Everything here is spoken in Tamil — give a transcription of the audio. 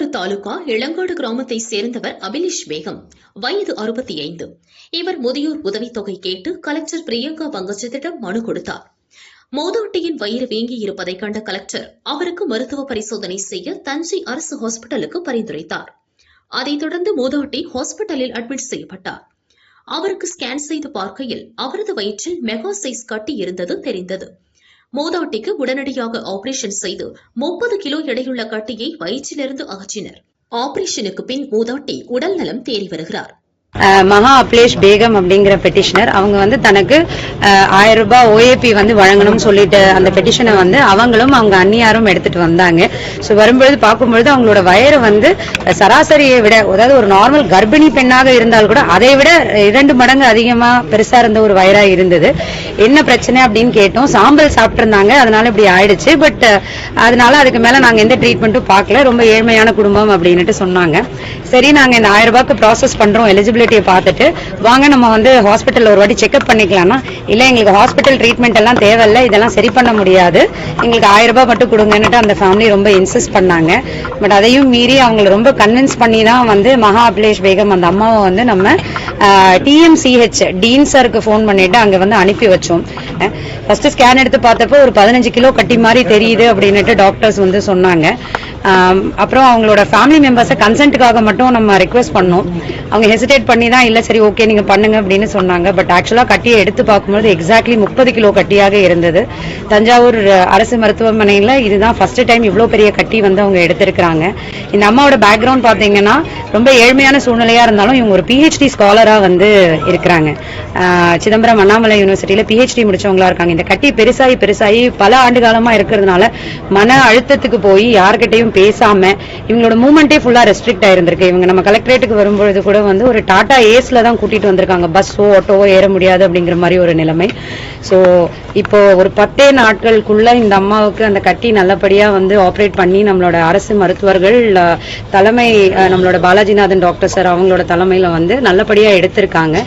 திருவாரூர் தாலுகா இளங்காடு கிராமத்தை சேர்ந்தவர் அபிலிஷ் பேகம். வயது அறுபத்தி ஐந்து இவர் முதியோர் உதவித்தொகை கேட்டு கலெக்டர் பிரியங்கா பங்கஜத்திடம் மனு கொடுத்தார். மூதாட்டியின் வயிறு வீங்கியிருப்பதை கண்ட கலெக்டர் அவருக்கு மருத்துவ பரிசோதனை செய்ய தஞ்சை அரசு ஹாஸ்பிட்டலுக்கு பரிந்துரைத்தார். அதைத் தொடர்ந்து மூதாட்டி ஹாஸ்பிட்டலில் அட்மிட் செய்யப்பட்டார். அவருக்கு ஸ்கேன் செய்து பார்க்கையில் அவரது வயிற்றில் மெகா சைஸ் கட்டி இருந்தது தெரிந்தது. மூதோட்டிக்கு உடனடியாக ஆபரேஷன் செய்து முப்பது கிலோ எடையுள்ள கட்டியை வயிற்றிலிருந்து அகற்றினர். ஆபரேஷனுக்கு பின் மூதோட்டி உடல் நலம் தேறி வருகிறார். மகா அப்லேஷ் பேகம் அப்படிங்கிற பெட்டிஷனர் அவங்க வந்து தனக்கு ஆயிரம் ரூபாய் ஓஏபி வந்து வழங்கணும்னு சொல்லிட்டு அந்த பெட்டிஷனை வந்து அவங்களும் அவங்க அந்நியாரும் எடுத்துட்டு வந்தாங்க. ஸோ வரும்பொழுது பார்க்கும்பொழுது அவங்களோட வயரை வந்து சராசரியை விட அதாவது ஒரு நார்மல் கர்ப்பிணி பெண்ணாக இருந்தால் கூட அதை விட இரண்டு மடங்கு அதிகமா பெருசா இருந்த ஒரு வயரா இருந்தது. என்ன பிரச்சனை அப்படின்னு கேட்டோம். சாம்பல் சாப்பிட்ருந்தாங்க அதனால இப்படி ஆயிடுச்சு. பட் அதனால அதுக்கு மேல நாங்க எந்த ட்ரீட்மெண்ட்டும் பார்க்கல. ரொம்ப ஏழ்மையான குடும்பம் அப்படின்னுட்டு சொன்னாங்க. சரி நாங்க இந்த ஆயிரம் ரூபாய்க்கு ப்ராசஸ் பண்றோம். எலிஜிபிலிட்டியை பார்த்துட்டு வாங்க நம்ம வந்து ஹாஸ்பிட்டல் ஒரு வாட்டி செக்அப் பண்ணிக்கலாம்னா இல்ல எங்களுக்கு ஹாஸ்பிட்டல் ட்ரீட்மெண்ட் எல்லாம் தேவையில்ல. இதெல்லாம் சரி பண்ண முடியாது. எங்களுக்கு ஆயிரம் ரூபாய் மட்டும் கொடுங்கன்னுட்டு அந்த ஃபேமிலி ரொம்ப இன்சிஸ்ட் பண்ணாங்க. பட் அதையும் மீறி அவங்களை ரொம்ப கன்வின்ஸ் பண்ணி தான் வந்து மகா அபிலேஷ் பேகம் அந்த அம்மாவை வந்து நம்ம டிஎம்சிஹெச் டீன் சாருக்கு ஃபோன் பண்ணிட்டு அங்க வந்து அனுப்பி வச்சோம். ஃபர்ஸ்ட் ஸ்கேன் எடுத்து பார்த்தப்போ ஒரு பதினஞ்சு கிலோ கட்டி மாதிரி தெரியுது அப்படின்னுட்டு டாக்டர்ஸ் வந்து சொன்னாங்க. அப்புறம் அவங்களோட ஃபேமிலி மெம்பர்ஸை கன்சென்ட்டுக்காக மட்டும் நம்ம ரெக்வெஸ்ட் பண்ணோம். அவங்க ஹெசிடேட் பண்ணி தான் இல்லை சரி ஓகே நீங்கள் பண்ணுங்க அப்படின்னு சொன்னாங்க. பட் ஆக்சுவலாக கட்டியை எடுத்து பார்க்கும்போது எக்ஸாக்ட்லி முப்பது கிலோ கட்டியாக இருந்தது. தஞ்சாவூர் அரசு மருத்துவமனையில் இதுதான் ஃபர்ஸ்ட் டைம் இவ்வளோ பெரிய கட்டி வந்து அவங்க எடுத்திருக்கிறாங்க. இந்த அம்மாவோட பேக்ரவுண்ட் பார்த்தீங்கன்னா ரொம்ப ஏழ்மையான சூழ்நிலையாக இருந்தாலும் இவங்க ஒரு பிஹெச்டி ஸ்காலராக வந்து இருக்கிறாங்க. சிதம்பரம் அண்ணாமலை யூனிவர்சிட்டியில் பிஹெச்டி முடிச்சவங்களா இருக்காங்க. இந்த கட்டி பெருசாகி பெருசாகி பல ஆண்டு காலமாக இருக்கிறதுனால மன அழுத்தத்துக்கு போய் யார்கிட்டையும் பேசாம இவங்களோட மூமெண்டே ஃபுல்லா ரெஸ்ட்ரிக்ட் ஆயிருந்திருக்கு. இவங்க நம்ம கலெக்டரேட்டுக்கு வரும்பொழுது கூட வந்து ஒரு டாடா ஏஸ்ல தான் கூட்டிட்டு வந்திருக்காங்க. பஸ்ஸோ ஆட்டோவோ ஏற முடியாது அப்படிங்கிற மாதிரி ஒரு நிலைமை. ஸோ இப்போ ஒரு பத்தே நாட்களுக்குள்ள இந்த அம்மாவுக்கு அந்த கட்டி நல்லபடியா வந்து ஆப்ரேட் பண்ணி நம்மளோட அரசு மருத்துவர்கள் தலைமை நம்மளோட பாலாஜிநாதன் டாக்டர் சார் அவங்களோட தலைமையில வந்து நல்லபடியா எடுத்திருக்காங்க.